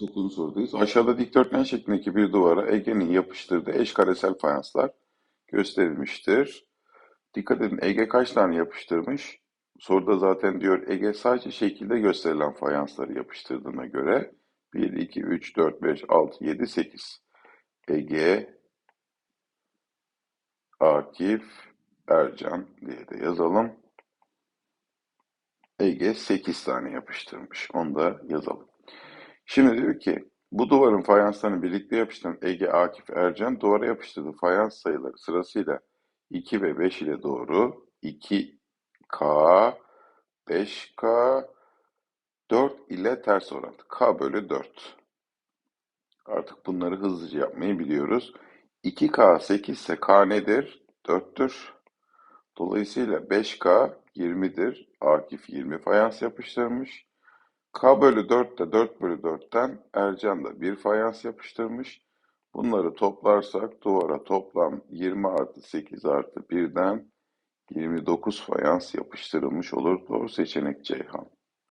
Dokuzuncu sorudayız. Aşağıda dikdörtgen şeklindeki bir duvara Ege'nin yapıştırdığı eşkaresel fayanslar gösterilmiştir. Dikkat edin Ege kaç tane yapıştırmış? Soruda zaten diyor Ege sadece şekilde gösterilen fayansları yapıştırdığına göre 1, 2, 3, 4, 5, 6, 7, 8. Ege, Akif, Ercan diye de yazalım. Ege 8 tane yapıştırmış. Onu da yazalım. Şimdi diyor ki bu duvarın fayanslarını birlikte yapıştıran Ege, Akif, Ercan duvara yapıştırdığı fayans sayıları sırasıyla 2 ve 5 ile doğru 2K, 5K, 4 ile ters orantı. K bölü 4. Artık bunları hızlıca yapmayı biliyoruz. 2K 8 ise K nedir? 4'tür. Dolayısıyla 5K 20'dir. Akif 20 fayans yapıştırmış. K bölü 4 de 4 bölü 4'ten Ercan da bir fayans yapıştırmış. Bunları toplarsak duvara toplam 20 artı 8 artı 1'den 29 fayans yapıştırılmış olur. Doğru seçenek Ceyhan.